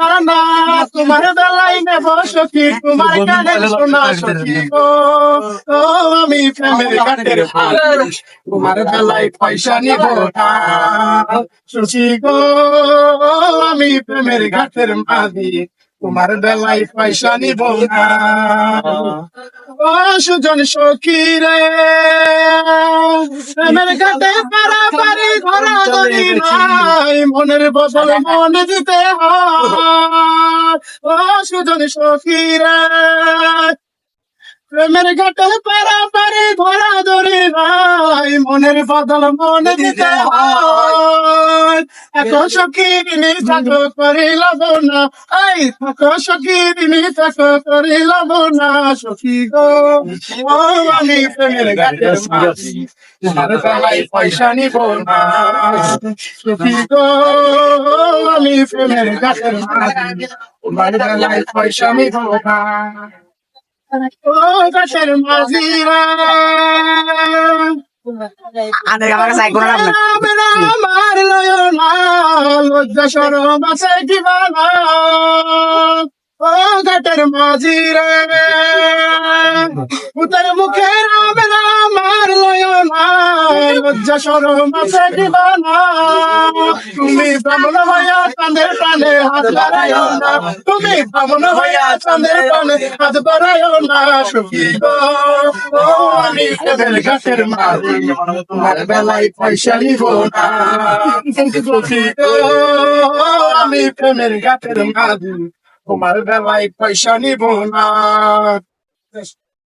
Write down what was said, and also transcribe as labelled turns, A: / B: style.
A: ঠিকানা তোমার বেলাই নেব সখী তোমার কানে শোনা সখী গো। ও আমি প্রেমের ঘাটের মাঝি তোমার বেলাই পয়সা নিব সখী গো আমি প্রেমের ঘাটের মাদি তোমার বেলাই পয়সা নিব না। সুজন সখী রে। প্রেমের ঘাটে পারাপারি ধরা ধরি নাই, মনের বদল মন দিতে হয়। ও সুজন সখী রে। প্রেমের ঘাটে পারাপারি ধরা ধরি নাই, মনের বদল মন দিতে হয়। এত সখী দিনী থাকো করিলাম না। এই থাকো সখী দিনী থাকো করিলাম না। সখী গো ও আমি প্রেমের মাঝি। পয়সা নিব না। সখী গো আমি প্রেমের ঘাটের মাঝি। তোমার পয়সা নিব না। ও ঘাটের মাঝিরা।
B: আমার
A: লয় না লজ্জা সরম আছে লজ্জা সরম আছে কিবানা তুমি ব্রাহ্মণ হইয়া চাঁদের টানে হাত বাড়াইও না। তুমি ব্রাহ্মণ হইয়া চাঁদের টানে হাত বাড়াইও না। সুখী গো, ও আমি প্রেমের ঘাটের মাঝি তোমার বেলায় পয়সা নিব না। সুখী গো আমি প্রেমের ঘাটের মাঝি তোমার বেলায় পয়সা নিব না।